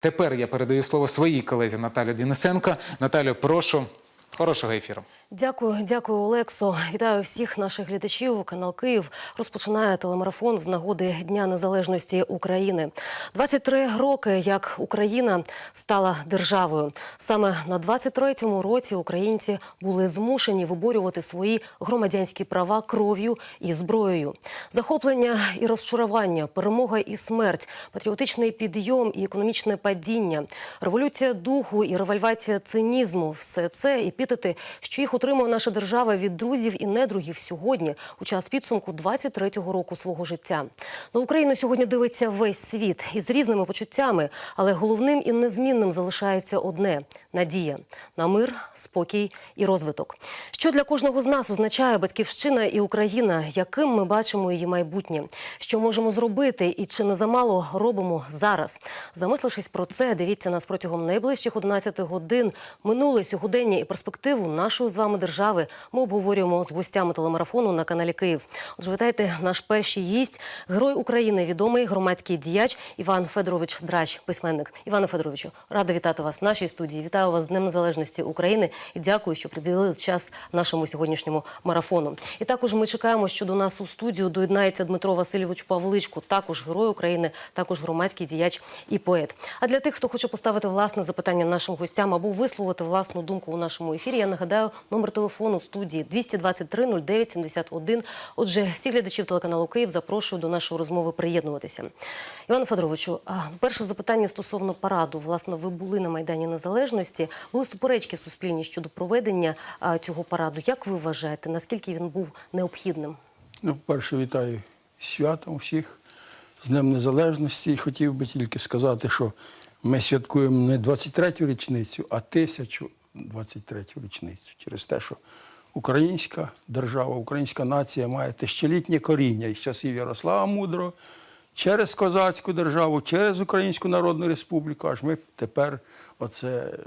Тепер я передаю слово своїй колезі Наталі Денисенко. Наталю, прошу, хорошого ефіру. Дякую, дякую, Олексо. Вітаю всіх наших глядачів. Канал Київ розпочинає телемарафон з нагоди Дня Незалежності України. 23 роки, як Україна стала державою. Саме на 23-му році українці були змушені виборювати свої громадянські права кров'ю і зброєю. Захоплення і розчарування, перемога і смерть, патріотичний підйом і економічне падіння, революція духу і револьвація цинізму все це епітети, що їх отримує наша держава від друзів і недругів сьогодні, у час підсумку 23-го року свого життя. На Україну сьогодні дивиться весь світ із різними почуттями, але головним і незмінним залишається одне надія на мир, спокій і розвиток. Що для кожного з нас означає батьківщина і Україна, яким ми бачимо її майбутнє, що можемо зробити і чи не замало робимо зараз. Замислившись про це, дивіться нас протягом найближчих 11 годин. Минуле сьогодення і перспективу нашої з вами держави ми обговорюємо з гостями телемарафону на каналі Київ. Отже, вітайте наш перший гість, герой України, відомий громадський діяч Іван Федорович Драч, письменник. Іване Федоровичу, рада вітати вас в нашій студії. Вітаю вас з Днем Незалежності України і дякую, що приділили час нашому сьогоднішньому марафону. І також ми чекаємо, що до нас у студію доєднається Дмитро Васильович Павличко, також герой України, також громадський діяч і поет. А для тих, хто хоче поставити власне запитання нашим гостям або висловити власну думку у нашому ефірі, я нагадаю номер телефону студії 223 09 71. Отже, всіх глядачів телеканалу Київ запрошую до нашої розмови приєднуватися. Івану Федоровичу, перше запитання стосовно параду. Власне, ви були на Майдані Незалежності. Були суперечки суспільні щодо проведення цього параду. Як ви вважаєте, наскільки він був необхідним? Ну, перше, вітаю святом всіх з Днем Незалежності. Хотів би тільки сказати, що ми святкуємо не 23-ю річницю, а 1023-ю річницю. Через те, що українська держава, українська нація має тисячолітнє коріння із часів Ярослава Мудрого, через козацьку державу, через Українську Народну Республіку, аж ми тепер оце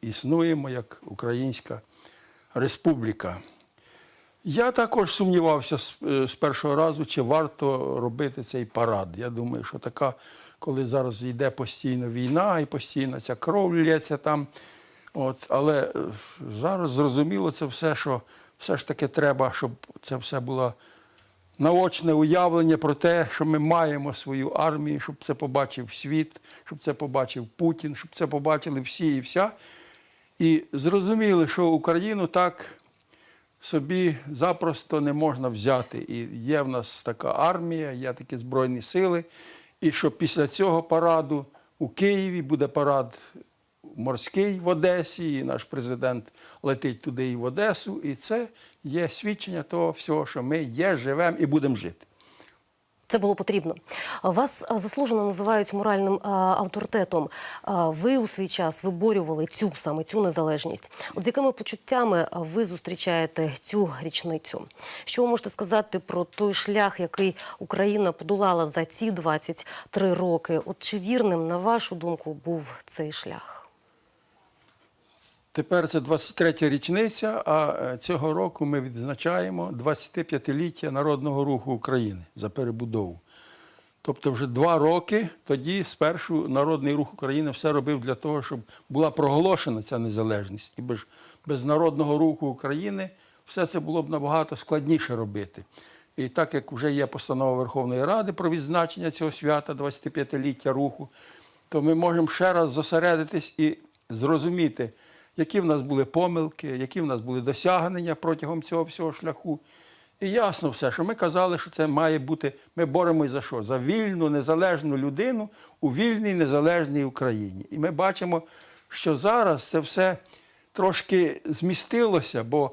існуємо як Українська Республіка. Я також сумнівався з, е, з першого разу, чи варто робити цей парад. Я думаю, що така, коли зараз йде постійно війна і постійно ця кров лється там. От, але е, зараз зрозуміло це все, що все ж таки треба, щоб це все було наочне уявлення про те, що ми маємо свою армію, щоб це побачив світ, щоб це побачив Путін, щоб це побачили всі і вся. І зрозуміли, що Україну так собі запросто не можна взяти. І є в нас така армія, є такі Збройні сили. І що після цього параду у Києві буде парад морський в Одесі, і наш президент летить туди і в Одесу. І це є свідчення того всього, що ми є, живемо і будемо жити. Це було потрібно. Вас заслужено називають моральним а, авторитетом. А, Ви у свій час виборювали цю саме цю незалежність. От з якими почуттями ви зустрічаєте цю річницю? Що ви можете сказати про той шлях, який Україна подолала за ці 23 роки? От чи вірним, на вашу думку, був цей шлях? Тепер це 23-я річниця, а е, цього року ми відзначаємо 25-ліття Народного руху України за перебудову. Тобто вже два роки тоді спершу Народний рух України все робив для того, щоб була проголошена ця незалежність. І без, без Народного руху України все це було б набагато складніше робити. І так як вже є постанова Верховної Ради про відзначення цього свята 25-ліття руху, то ми можемо ще раз зосередитись і зрозуміти, які в нас були помилки, які в нас були досягнення протягом цього всього шляху. І ясно все, що ми казали, що це має бути, ми боремось за що? За вільну, незалежну людину у вільній незалежній Україні. І ми бачимо, що зараз це все трошки змістилося, бо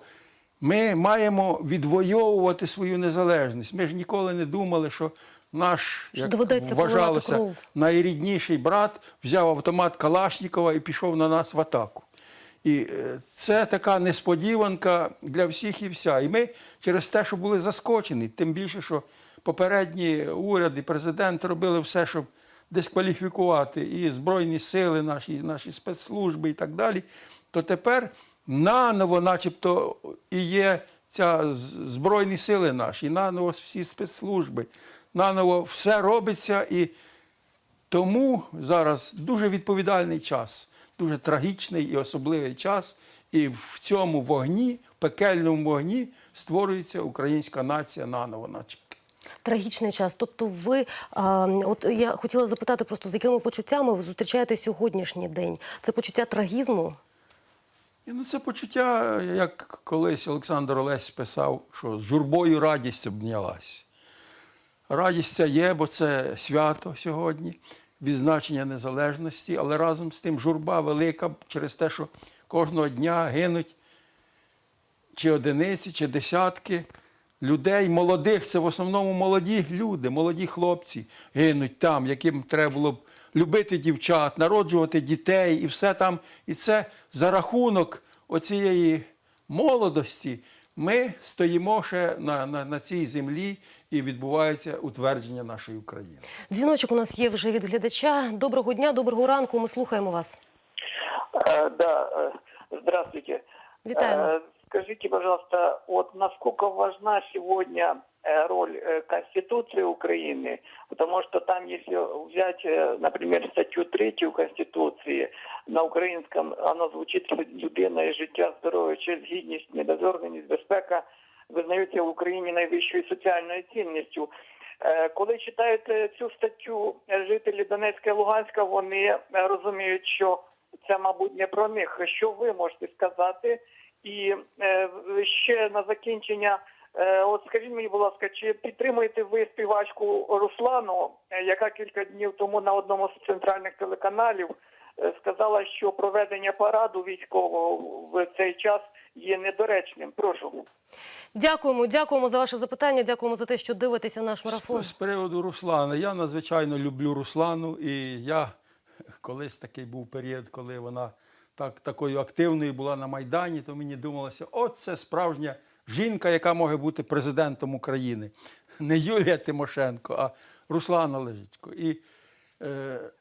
ми маємо відвоювати свою незалежність. Ми ж ніколи не думали, що наш, як вважалося, найрідніший брат взяв автомат Калашнікова і пішов на нас в атаку. І е, це така несподіванка для всіх і вся. І ми через те, що були заскочені, тим більше, що попередні уряди, президент робили все, щоб дискваліфікувати і Збройні сили, наші, наші спецслужби і так далі, то тепер наново, начебто, і є ця Збройні сили наші, наново всі спецслужби, наново все робиться і Тому зараз дуже відповідальний час, дуже трагічний і особливий час. І в цьому вогні, пекельному вогні, створюється українська нація наново, начебто. Трагічний час. Тобто, ви а, от я хотіла запитати просто з якими почуттями ви зустрічаєте сьогоднішній день? Це почуття трагізму? І, ну, це почуття, як колись Олександр Олесь писав, що з журбою радість обнялась. Радість ця є, бо це свято сьогодні, відзначення незалежності, але разом з тим журба велика через те, що кожного дня гинуть чи одиниці, чи десятки людей, молодих, це в основному молоді люди, молоді хлопці гинуть там, яким треба було б любити дівчат, народжувати дітей і все там. І це за рахунок оцієї молодості ми стоїмо ще на, на, на цій землі і відбувається утвердження нашої України. Дзвіночок у нас є вже від глядача. Доброго дня, доброго ранку. Ми слухаємо вас. Э, Да, э, здравствуйте. Витаем. Э, Скажите, пожалуйста, вот насколько важна сегодня э, роль э, Конституции Украины, потому что там, если взять, э, например, статью 3 Конституции, на українському вона звучить людина і життя, здоров'я, честь, гідність, недозорганість, безпека визнаються в Україні найвищою соціальною цінністю. Е, Коли читають е, цю статтю е, жителі Донецька і Луганська, вони е, розуміють, що це, мабуть, не про них. Що ви можете сказати? І ще на закінчення, от скажіть мені, будь ласка, чи підтримуєте ви співачку Руслану, яка кілька днів тому на одному з центральних телеканалів сказала, що проведення параду військового в цей час є недоречним? Прошу. Дякуємо, дякуємо за ваше запитання. Дякуємо за те, що дивитеся наш марафон. З, з приводу Руслана. Я надзвичайно люблю Руслану, і я колись такий був період, коли вона так, такою активною була на Майдані, то мені думалося, от це справжня жінка, яка може бути президентом України. Не Юлія Тимошенко, а Руслана Лежичко. І е,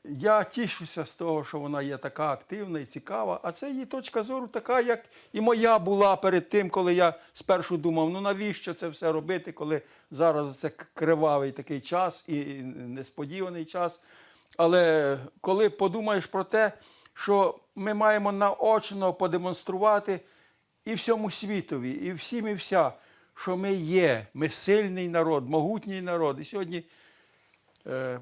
я тішуся з того, що вона є така активна і цікава. А це її точка зору така, як і моя була перед тим, коли я спершу думав, ну навіщо це все робити, коли зараз це кривавий такий час і і несподіваний час. Але коли подумаєш про те, що ми маємо наочно подемонструвати і всьому світові, і всім, і вся, що ми є, ми сильний народ, могутній народ. І сьогодні е,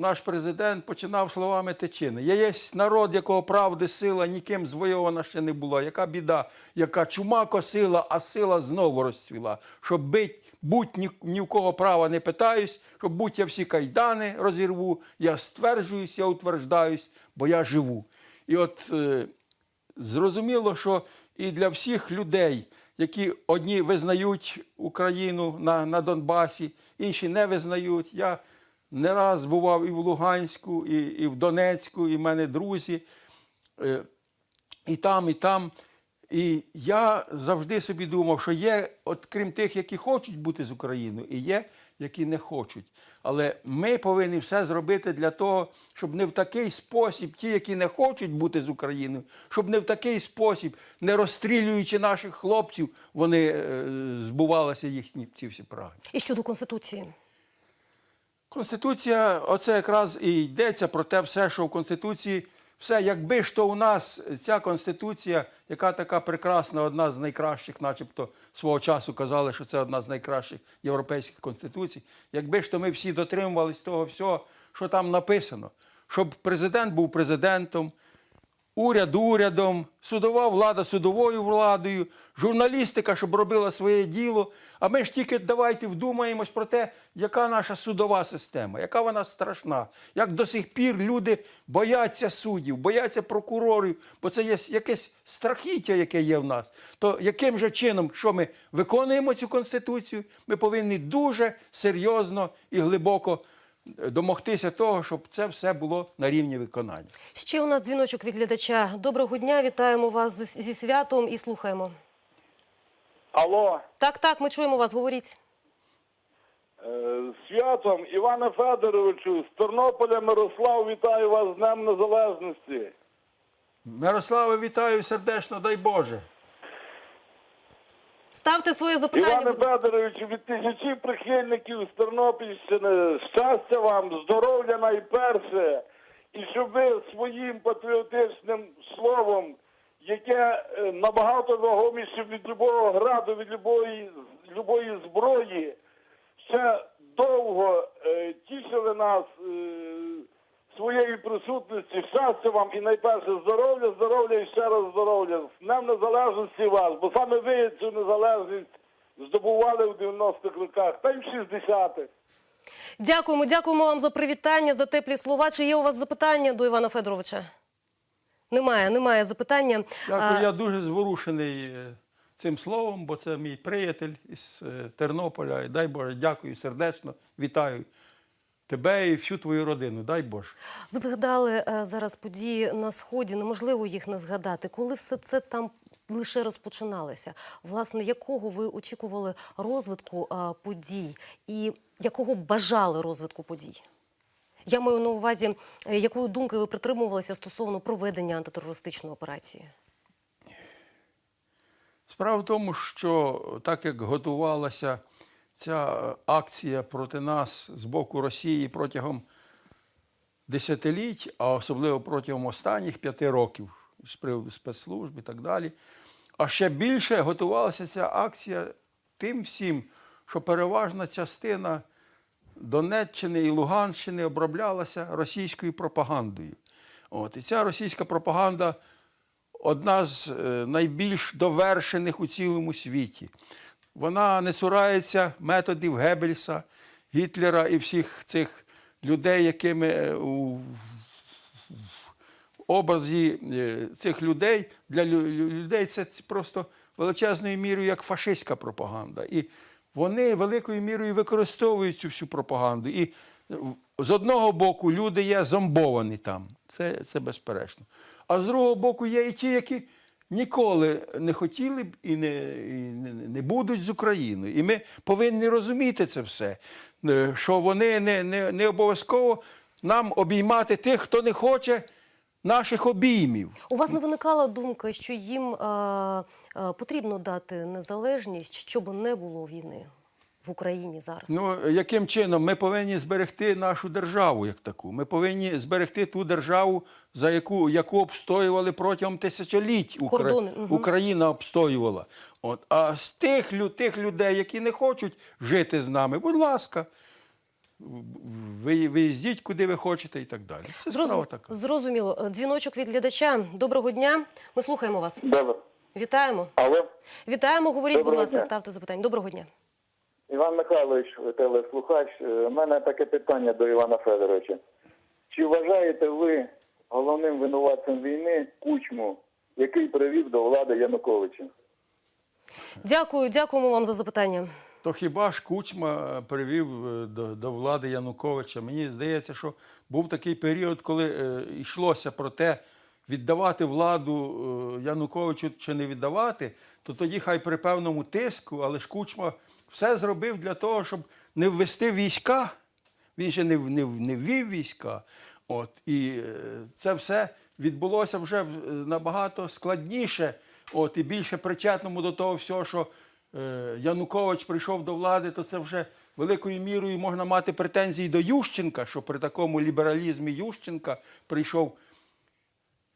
наш президент починав словами Тичини. Я є народ, якого правди сила ніким звойована ще не була. Яка біда, яка чума косила, а сила знову розцвіла. Щоб бить, будь ні, ні в кого права не питаюсь, щоб будь я всі кайдани розірву, я стверджуюсь, я утверждаюсь, бо я живу. І от е, зрозуміло, що і для всіх людей, які одні визнають Україну на, на Донбасі, інші не визнають. Я не раз бував і в Луганську, і, і в Донецьку, і в мене друзі, е, і там, і там. І я завжди собі думав, що є, от крім тих, які хочуть бути з Україною, і є, які не хочуть. Але ми повинні все зробити для того, щоб не в такий спосіб, ті, які не хочуть бути з Україною, щоб не в такий спосіб, не розстрілюючи наших хлопців, вони е, збувалися їхні ці всі прагнення. І щодо конституції. Конституція, оце якраз і йдеться про те все, що в Конституції, все, якби ж то у нас ця Конституція, яка така прекрасна, одна з найкращих, начебто свого часу казали, що це одна з найкращих європейських конституцій, якби ж то ми всі дотримувались того всього, що там написано, щоб президент був президентом, уряд урядом, судова влада судовою владою, журналістика, щоб робила своє діло. А ми ж тільки давайте вдумаємось про те, яка наша судова система, яка вона страшна, як до сих пір люди бояться суддів, бояться прокурорів, бо це є якесь страхіття, яке є в нас. То яким же чином, що ми виконуємо цю конституцію, ми повинні дуже серйозно і глибоко домогтися того, щоб це все було на рівні виконання. Ще у нас дзвіночок від глядача. Доброго дня, вітаємо вас зі святом і слухаємо. Алло, Так, так, ми чуємо вас. Говоріть. е, з святом Івана Федоровичу з Тернополя Мирослав, вітаю вас з Днем Незалежності. Мирославе, вітаю сердечно, дай Боже. Ставте своє запитання. Іване. Федоровичу, від тисячі прихильників з Тернопільщини, щастя вам, здоров'я найперше, і щоб ви своїм патріотичним словом, яке е, набагато вагоміше від любого граду, від любої, любої зброї, ще довго е, тішили нас е, своєю присутністю. Щастя вам і найперше здоров'я, здоров'я і ще раз здоров'я. З Днем Незалежності вас, бо саме ви цю незалежність здобували в 90-х роках, та й в 60-х. Дякуємо, дякуємо вам за привітання, за теплі слова. Чи є у вас запитання до Івана Федоровича? Немає, немає запитання. Дякую, А, я дуже зворушений е, цим словом, бо це мій приятель із е, Тернополя. Дай Боже, дякую сердечно, вітаю тебе і всю твою родину. Дай Боже. Ви згадали е, зараз події на сході. Неможливо їх не згадати. Коли все це там лише розпочиналося, власне, якого ви очікували розвитку е, подій і якого бажали розвитку подій? Я маю на увазі, е, якої думки ви притримувалися стосовно проведення антитерористичної операції? Справа в тому, що так як готувалася ця е, акція проти нас з боку Росії протягом десятиліть, а особливо протягом останніх п'яти років з приводу спецслужб і так далі. А ще більше готувалася ця акція тим всім, що переважна частина Донеччини і Луганщини оброблялася російською пропагандою. От, і ця російська пропаганда одна з е, найбільш довершених у цілому світі. Вона не цурається методів Геббельса, Гітлера і всіх цих людей, якими е, в образі е, цих людей для лю- лю- людей це просто величезною мірою як фашистська пропаганда. І вони великою мірою використовують цю всю пропаганду. І з одного боку люди є зомбовані там, це, це безперечно. А з другого боку є і ті, які ніколи не хотіли б і не, і не, будуть з Україною. І ми повинні розуміти це все, е, що вони не, не, не обов'язково нам обіймати тих, хто не хоче наших обіймів. У вас не виникала думка, що їм е, е, потрібно дати незалежність, щоб не було війни в Україні зараз? Ну, яким чином ми повинні зберегти нашу державу як таку? Ми повинні зберегти ту державу, за яку, яку обстоювали протягом тисячоліть. Укра- Кордони, мгм. Україна обстоювала. От. А з тих, лю- тих людей, які не хочуть жити з нами, будь ласка, ви, виїздіть, куди ви хочете і так далі. Це справа Зрозум- така. Зрозуміло. Дзвіночок від глядача. Доброго дня. Ми слухаємо вас. Добре. Вітаємо. Алло, Вітаємо. Говоріть, будь ласка, дня. ставте запитання. Доброго дня. Іван Михайлович, телеслухач. У мене таке питання до Івана Федоровича. Чи вважаєте ви головним винуватцем війни Кучму, який привів до влади Януковича? Дякую, дякуємо вам за запитання. То хіба ж Кучма е, привів е, до, до влади Януковича? Мені здається, що був такий період, коли е, йшлося про те, віддавати владу е, Януковичу чи не віддавати, то тоді хай при певному тиску, але ж Кучма все зробив для того, щоб не ввести війська. Він ще не, не, не ввів війська. От, і е, це все відбулося вже набагато складніше, от, і більше причетному до того всього, що е, Янукович прийшов до влади, то це вже великою мірою можна мати претензії до Ющенка, що при такому лібералізмі Ющенка прийшов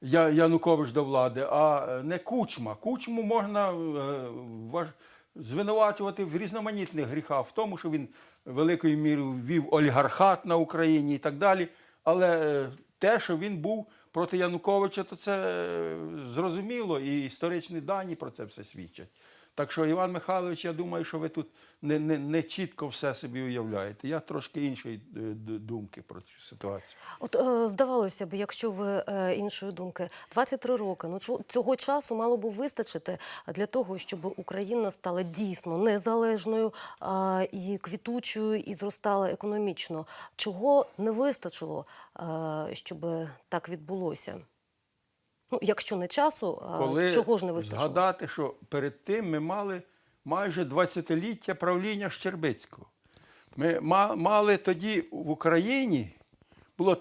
Янукович до влади, а е, не Кучма. Кучму можна е, звинувачувати в різноманітних гріхах, в тому, що він великою мірою ввів олігархат на Україні і так далі. Але е, те, що він був проти Януковича, то це е, зрозуміло, і історичні дані про це все свідчать. Так що, Іван Михайлович, я думаю, що ви тут не, не, не чітко все собі уявляєте. Я трошки іншої е, думки про цю ситуацію. От е, здавалося б, якщо ви е, іншої думки, 23 роки. Ну цього часу мало би вистачити для того, щоб Україна стала дійсно незалежною і квітучою, і зростала економічно. Чого не вистачило, щоб так відбулося? Ну, якщо не часу, коли чого ж не вистачило? згадати, що перед тим ми мали майже 20-ліття правління Щербицького. Ми мали тоді в Україні було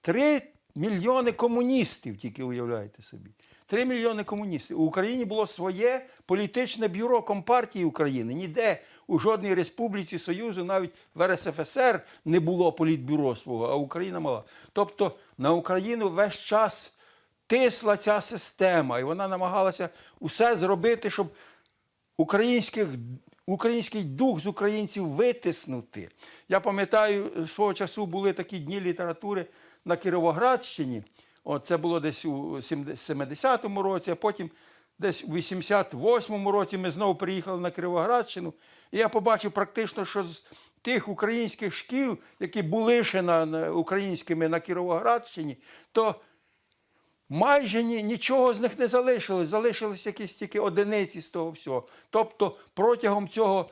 три мільйони комуністів, тільки уявляєте собі. Три мільйони комуністів. У Україні було своє політичне бюро Компартії України. Ніде у жодній республіці Союзу, навіть в РСФСР не було політбюро свого, а Україна мала. Тобто на Україну весь час тисла ця система, і вона намагалася усе зробити, щоб українських, український дух з українців витиснути. Я пам'ятаю, свого часу були такі дні літератури на Кіровоградщині. От це було десь у 70-му році, а потім десь у 88-му році ми знову приїхали на Кіровоградщину. І я побачив практично, що з тих українських шкіл, які були ще на, на українськими на Кіровоградщині, то майже ні, нічого з них не залишилось. Залишились якісь тільки одиниці з того всього. Тобто протягом цього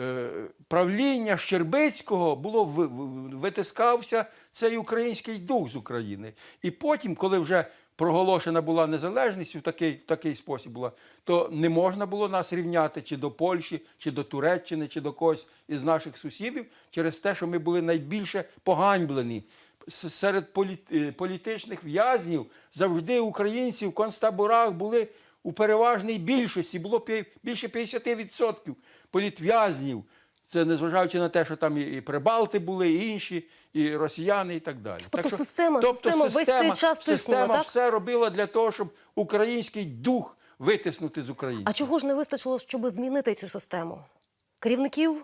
е, правління Щербицького було ви- ви- витискався цей український дух з України. І потім, коли вже проголошена була незалежність в такий, такий спосіб була, то не можна було нас рівняти чи до Польщі, чи до Туреччини, чи до когось із наших сусідів через те, що ми були найбільше поганьблені. Серед е, політичних в'язнів завжди українці в концтаборах були у переважній більшості, було більше 50% політв'язнів. Це незважаючи на те, що там і прибалти були, і інші, і росіяни, і так далі. Тобто що- система- система весь цей час тиснула, система так? все робила для того, щоб український дух витиснути з України. А чого ж не вистачило, щоб змінити цю систему? Керівників?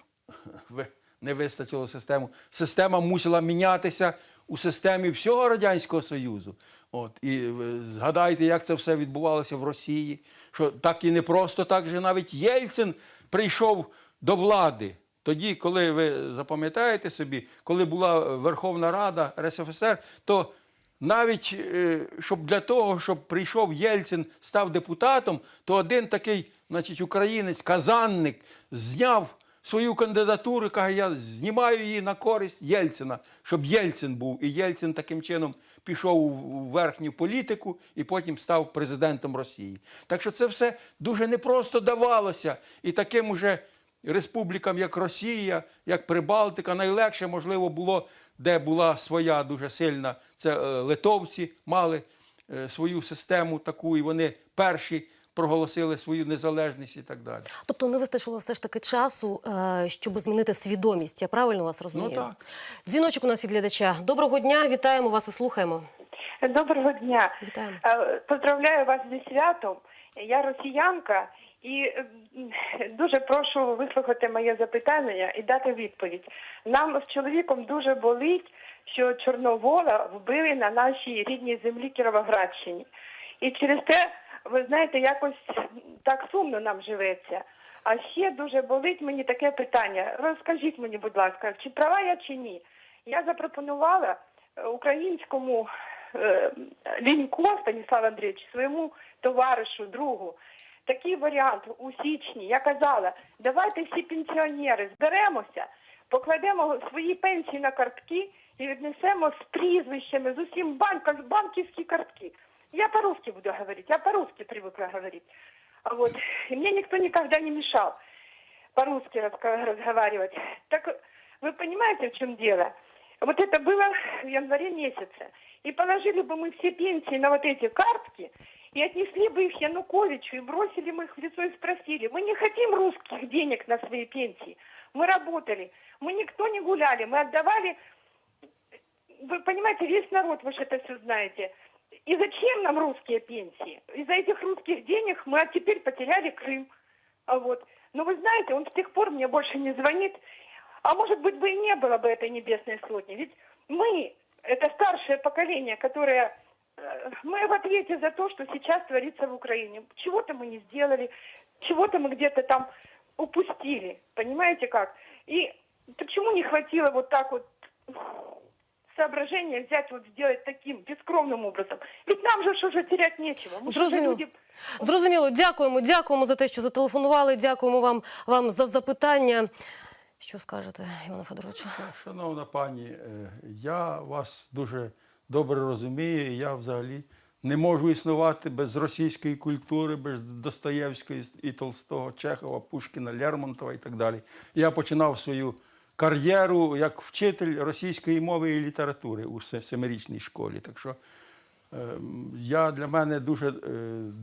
Не вистачило систему. Система мусила мінятися у системі всього Радянського Союзу. От, і згадайте, як це все відбувалося в Росії. Що так і не просто так же навіть Єльцин прийшов до влади. Тоді, коли ви запам'ятаєте собі, коли була Верховна Рада РСФСР, то навіть е, щоб для того, щоб прийшов Єльцин, став депутатом, то один такий, значить, українець, казанник, зняв свою кандидатуру, каже, я знімаю її на користь Єльцина, щоб Єльцин був. І Єльцин таким чином пішов у- верхню політику і потім став президентом Росії. Так що це все дуже непросто давалося. І таким уже республікам, як Росія, як Прибалтика, найлегше, можливо, було, де була своя дуже сильна, це е, литовці мали е, свою систему таку, і вони перші проголосили свою незалежність і так далі. Тобто не вистачило все ж таки часу, е, щоб змінити свідомість. Я правильно вас розумію? Ну, так. Дзвіночок у нас від глядача. Доброго дня, вітаємо вас і слухаємо. Доброго дня. Вітаємо. Е, Поздравляю вас зі святом. Я росіянка і е, дуже прошу вислухати моє запитання і дати відповідь. Нам з чоловіком дуже болить, що Чорновола вбили на нашій рідній землі Кіровоградщині. І через те, ви знаєте, якось так сумно нам живеться. А ще дуже болить мені таке питання. Розкажіть мені, будь ласка, чи права я чи ні? Я запропонувала е, українському е, Лінько Станіслав Андрійович, своєму товаришу, другу, такий варіант у січні. Я казала, давайте всі пенсіонери зберемося, покладемо свої пенсії на картки і віднесемо з прізвищами, з усім банком, банківські картки. Я по-русски буду говорить, я по-русски привыкла говорить. А Вот. И мне никто никогда не мешал по-русски разго- разговаривать. Так вы понимаете, в чем дело? Вот это было в январе месяце. И положили бы мы все пенсии на вот эти картки, и отнесли бы их Януковичу, и бросили мы их в лицо и спросили, мы не хотим русских денег на свои пенсии. Мы работали, мы никто не гуляли, мы отдавали, вы понимаете, весь народ, вы же это все знаете. И зачем нам русские пенсии? Из-за этих русских денег мы теперь потеряли Крым. А вот. Но вы знаете, он с тех пор мне больше не звонит. А может быть бы и не было бы этой небесной сотни. Ведь мы, это старшее поколение, которое э, мы в ответе за то, что сейчас творится в Украине. Чего-то мы не сделали, чего-то мы где-то там упустили. Понимаете как? И почему не хватило вот так вот соображения взять вот сделать таким бескровным образом? Ведь нам же уже терять нечего. Мы Зрозуміло. люди Зрозуміло, дякуємо, дякуємо за те, що зателефонували. Дякуємо вам, вам за запитання. Що скажете, Івана Федоровичу? Шановна пані, е, я вас дуже добре розумію. Я взагалі не можу існувати без російської культури, без Достоєвської і Толстого, Чехова, Пушкіна, Лермонтова і так далі. Я починав свою кар'єру як вчитель російської мови і літератури у семирічній школі. Так що Ем, Я для мене дуже е,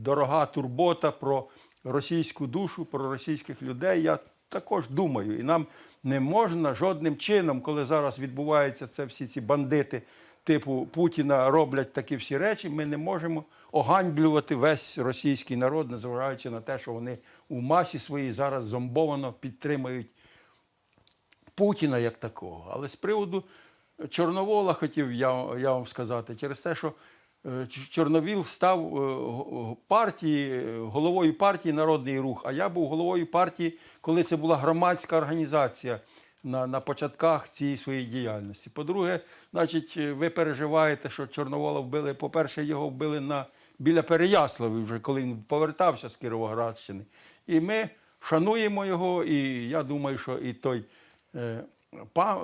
дорога турбота про російську душу, про російських людей. Я також думаю, і нам не можна жодним чином, коли зараз відбуваються це всі ці бандити типу Путіна роблять такі всі речі. Ми не можемо оганьблювати весь російський народ, незважаючи на те, що вони у масі своїй зараз зомбовано підтримують Путіна як такого. Але з приводу Чорновола хотів я, я вам сказати, через те, що е, Чорновіл став е, партії, головою партії Народний рух, а я був головою партії, коли це була громадська організація на, на початках цієї своєї діяльності. По-друге, значить, е, ви переживаєте, що Чорновола вбили. По-перше, його вбили на, біля Переяслави, вже коли він повертався з Кіровоградщини. І ми шануємо його, і я думаю, що і той. Е,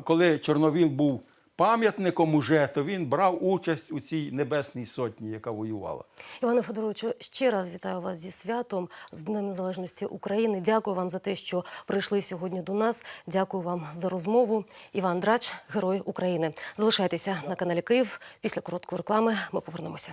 коли Чорновіл був пам'ятником уже, то він брав участь у цій небесній сотні, яка воювала. Іване Федоровичу, ще раз вітаю вас зі святом з Днем Незалежності України. Дякую вам за те, що прийшли сьогодні до нас. Дякую вам за розмову. Іван Драч, герой України. Залишайтеся на каналі Київ. Після короткої реклами ми повернемося.